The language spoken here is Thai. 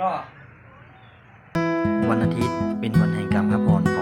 รอวันอาทิตย์เป็นวันแห่งกรรมครับผม